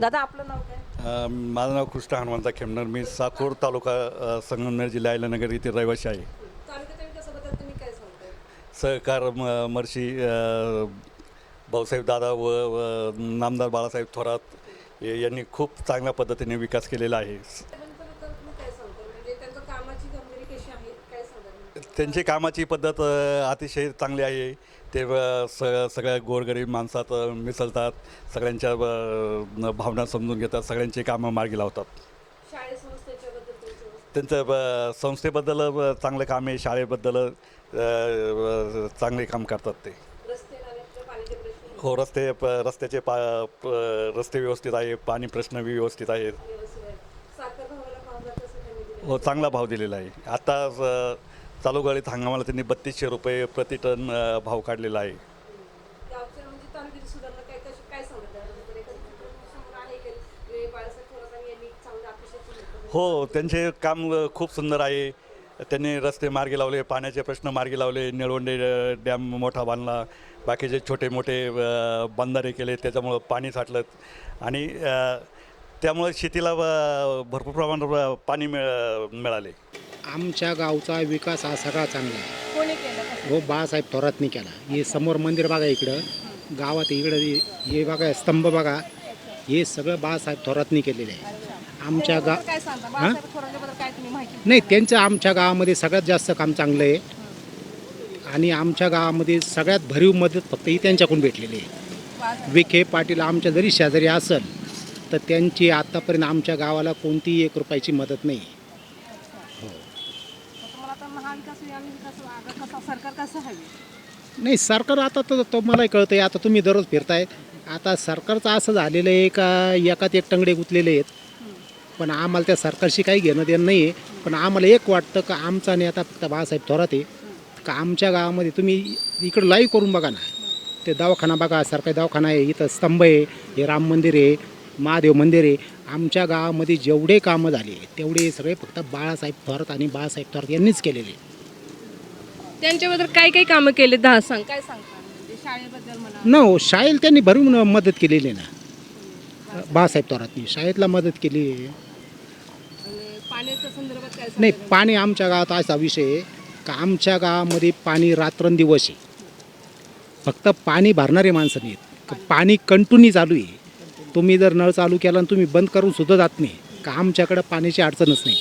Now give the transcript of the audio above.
दादा आपलं नाव काय? अ, माझं नाव कृष्ण हनुमंत खेमनर. मी साकोर तालुका अ, संगमनेर जिल्हा अहिल्यानगर येथील रहिवासी आहे. तुम्ही काय सांगताय सहकार म मर्षी अ, भाऊसाहेब दादा व व नामदार बाळासाहेब थोरात हे- यांनी खूप चांगल्या पद्धतीने विकास केलेला आहे तुम्ही काय सांगताय म्हणजे त्यांचं कामाची कामगिरी कशी आहे काय सांगाल त्यांची कामाची पद्धत अतिशय चांगली आहे. ते स सगळ्या गोरगरीब माणसात मिसळतात. सगळ्यांच्या भावना समजून घेतात. सगळ्यांची कामं मार्गी लावतात. त्यांचं अ, संस्थेबद्दल चांगलं काम आहे. शाळेबद्दल चांगले काम करतात ते. हो रस्ते प रस्त्याचे पा प- रस्ते व्यवस्थित आहे. पाणी प्रश्न व्यवस्थित आहेत. हो चांगला भाव दिलेला आहे. आता चालू गळीत हंगामाला त्यांनी बत्तीसशे रुपये प्रति टन भाव काढलेला आहे. म्हणजे तालुक्याची सुधारणा काय कशी काय सांगत आहे एखादी समोर आहे की जे बाळासाहेब थोरात यांनी चांगलं अपेक्षित हो त्यांचे काम खूप सुंदर आहे. त्यांनी रस्ते मार्गी लावले पाण्याचे प्रश्न मार्गी लावले निळवंडे डॅम मोठा बांधला बाकीचे छोटे मोठे बंधारे केले त्याच्यामुळं पाणी साठलं. आणि त्यामुळे शेतीला भरपूर प्रमाणात पाणी मिळ मिळाले. आमच्या गावचा विकास हा सगळा चांगला आहे. कोणी केलं कसं हो बाळासाहेब थोरातनी केला. हे समोर मंदिर बघा इकडं. गावात इकडं हे- हे बघा स्तंभ बघा. हे सगळं बाळासाहेब थोरातनी केलेलं आहे. आमच्या गा काय सांगता? हां? बाळासाहेब थोरांच्याबद्दल काय तुम्ही माहिती नाही त्यांचं आमच्या गावामध्ये सगळ्यात जास्त काम चांगलं आहे. आणि आमच्या गावामध्ये सगळ्यात भरीव मदत फक्त ही त्यांच्याकडून भेटलेली आहे. बाळासाहेब. विखे पाटील आमच्या जरी शेजारी असेल तर त्यांची आत्तापर्यंत आमच्या गावाला कोणतीही एक रुपयाची मदत नाही. विकास कसा सरकार कसं हवे नाही सरकार आता तर तो मलाही कळतं आहे आता तुम्ही दररोज फिरताय. आता सरकारचं असं झालेलं आहे का एकात एक टंगडे गुंतलेले आहेत. पण आम्हाला त्या सरकारशी काही घेणं देणं नाही आहे. पण आम्हाला एक वाटतं का आमचा नेता फक्त बाळासाहेब थोरात आहे. का आमच्या गावामध्ये तुम्ही इकडं लाईव्ह करून बघा ना. ते दवाखाना बघा सरकारी दवाखाना आहे इथं स्तंभ आहे हे राम मंदिर आहे महादेव मंदिर आहे. आमच्या गावामध्ये जेवढे कामं झाले तेवढे सगळे फक्त बाळासाहेब थोरात आणि बाळासाहेब थोरात यांनीच केलेले आहे. त्यांच्याबद्दल काय काय कामं केले दहा सांग. काय सांगता? म्हणजे शाळेबद्दल न हो शाळेला त्यांनी भरून मदत केलेली आहे ना बाळासाहेब थोरातनी. शाळेतला मदत केली. आहे आणि पाण्याच्या संदर्भात काय नाही सांगाल? पाणी आमच्या गावात असा विषय आहे का आमच्या गावामध्ये पाणी रात्रंदिवस आहे. फक्त पाणी भरणारे माणसं नाहीत. का पाणी कंटिन्यू चालू आहे. तुम्ही जर नळ चालू केला आणि तुम्ही बंद करून सुद्धा जात नाही का आमच्याकडं पाण्याची अडचणच नाही.